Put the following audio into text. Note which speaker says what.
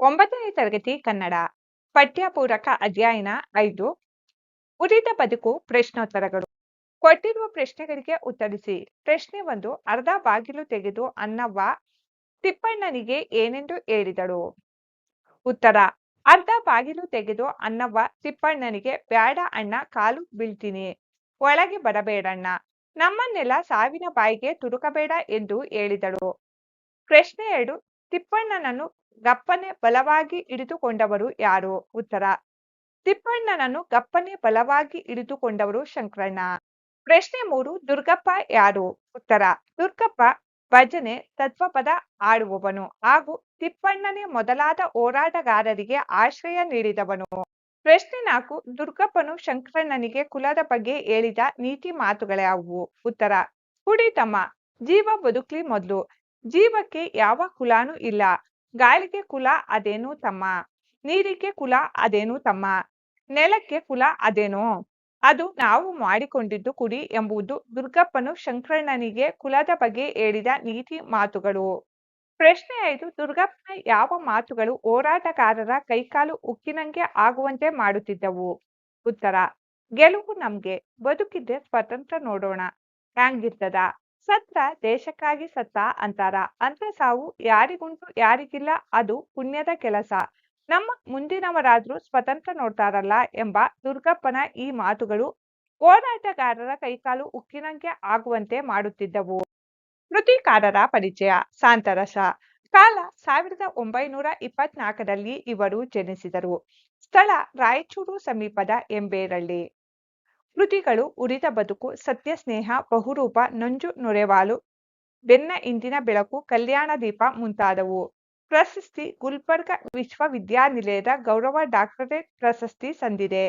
Speaker 1: ಒಂಬತ್ತನೇ ತರಗತಿ ಕನ್ನಡ ಪಠ್ಯಪೂರಕ ಅಧ್ಯಯನ ಐದು. ಉರಿದ ಬದುಕು ಪ್ರಶ್ನೋತ್ತರಗಳು. ಕೊಟ್ಟಿರುವ ಪ್ರಶ್ನೆಗಳಿಗೆ ಉತ್ತರಿಸಿ. ಪ್ರಶ್ನೆ ಒಂದು, ಅರ್ಧ ಬಾಗಿಲು ತೆಗೆದು ಅನ್ನವ್ವ ತಿಪ್ಪಣ್ಣನಿಗೆ ಏನೆಂದು ಹೇಳಿದಳು? ಉತ್ತರ, ಅರ್ಧ ಬಾಗಿಲು ತೆಗೆದು ಅನ್ನವ್ವ ತಿಪ್ಪಣ್ಣನಿಗೆ, ಬ್ಯಾಡ ಅಣ್ಣ, ಕಾಲು ಬೀಳ್ತೀನಿ. ಒಳಗೆ ಬರಬೇಡಣ್ಣ. ನಮ್ಮನ್ನೆಲ್ಲ ಸಾವಿನ ಬಾಯಿಗೆ ತುರುಕಬೇಡ ಎಂದು ಹೇಳಿದಳು. ಪ್ರಶ್ನೆ ಎರಡು, ತಿಪ್ಪಣ್ಣನನ್ನು ಗಪ್ಪನೆ ಬಲವಾಗಿ ಹಿಡಿದುಕೊಂಡವರು ಯಾರು? ಉತ್ತರ. ತಿಪ್ಪಣ್ಣನನ್ನು ಗಪ್ಪನೆ ಬಲವಾಗಿ ಹಿಡಿದುಕೊಂಡವರು ಶಂಕರಣ್ಣ. ಪ್ರಶ್ನೆ ಮೂರು, ದುರ್ಗಪ್ಪ ಯಾರು? ಉತ್ತರ. ದುರ್ಗಪ್ಪ ಭಜನೆ, ತತ್ವಪದ ಆಡುವವನು ಹಾಗೂ ತಿಪ್ಪಣ್ಣನೇ ಮೊದಲಾದ ಹೋರಾಟಗಾರರಿಗೆ ಆಶ್ರಯ ನೀಡಿದವನು. ಪ್ರಶ್ನೆ ನಾಲ್ಕು, ದುರ್ಗಪ್ಪನು ಶಂಕರಣ್ಣನಿಗೆ ಕುಲದ ಬಗ್ಗೆ ಹೇಳಿದ ನೀತಿ ಮಾತುಗಳ್ಯಾವುವು ಉತ್ತರ. ಕುಡಿತಮ್ಮ ಜೀವ ಬದುಕಲಿ ಮೊದಲು. ಜೀವಕ್ಕೆ ಯಾವ ಕುಲಾನೂ ಇಲ್ಲ. ಗಾಳಿಗೆ ಕುಲ ಅದೇನು ತಮ್ಮ? ನೀರಿಗೆ ಕುಲ ಅದೇನು ತಮ್ಮ? ನೆಲಕ್ಕೆ ಕುಲ ಅದೇನೋ? ಅದು ನಾವು ಮಾಡಿಕೊಂಡಿದ್ದು ಕುಡಿ ಎಂಬುದು ದುರ್ಗಪ್ಪನು ಶಂಕರಣ್ಣನಿಗೆ ಕುಲದ ಬಗ್ಗೆ ಹೇಳಿದ ನೀತಿ ಮಾತುಗಳು. ಪ್ರಶ್ನೆ ಐದು, ದುರ್ಗಪ್ಪನ ಯಾವ ಮಾತುಗಳು ಹೋರಾಟಗಾರರ ಕೈಕಾಲು ಉಕ್ಕಿನಂಗೆ ಆಗುವಂತೆ ಮಾಡುತ್ತಿದ್ದವು? ಉತ್ತರ, ಗೆಲುವು ನಮ್ಗೆ ಬದುಕಿದ್ದೆ ಸ್ವತಂತ್ರ ನೋಡೋಣ. ಹ್ಯಾಂಗಿರ್ತದ? ಸತ್ರ ದೇಶಕ್ಕಾಗಿ ಸತ್ತ ಅಂತಾರ. ಅಂತ ಸಾವು ಯಾರಿಗುಂಟು ಯಾರಿಗಿಲ್ಲ ಅದು ಪುಣ್ಯದ ಕೆಲಸ. ನಮ್ಮ ಮುಂದಿನವರಾದ್ರೂ ಸ್ವತಂತ್ರ ನೋಡ್ತಾರಲ್ಲ ಎಂಬ ದುರ್ಗಪ್ಪನ ಈ ಮಾತುಗಳು ಹೋರಾಟಗಾರರ ಕೈಕಾಲು ಉಕ್ಕಿನಂಗೆ ಆಗುವಂತೆ ಮಾಡುತ್ತಿದ್ದವು. ಕೃತಿಕಾರರ ಪರಿಚಯ ಸಾಂತರಸ ಕಾಲ ಸಾವಿರದ ಒಂಬೈನೂರ ಇಪ್ಪತ್ನಾಲ್ಕರಲ್ಲಿ ಇವರು ಜನಿಸಿದರು. ಸ್ಥಳ ರಾಯಚೂರು ಸಮೀಪದ ಎಂಬೇರಳ್ಳಿ. ಕೃತಿಗಳು ಉರಿದ ಬದುಕು, ಸತ್ಯ ಸ್ನೇಹ, ಬಹುರೂಪ, ನಂಜು ನೊರೆವಾಲು, ಬೆನ್ನ ಇಂದಿನ ಬೆಳಕು, ಕಲ್ಯಾಣ ದೀಪ ಮುಂತಾದವು. ಪ್ರಶಸ್ತಿ ಗುಲ್ಬರ್ಗ ವಿಶ್ವವಿದ್ಯಾನಿಲಯದ ಗೌರವ ಡಾಕ್ಟರೇಟ್ ಪ್ರಶಸ್ತಿ ಸಂದಿದೆ.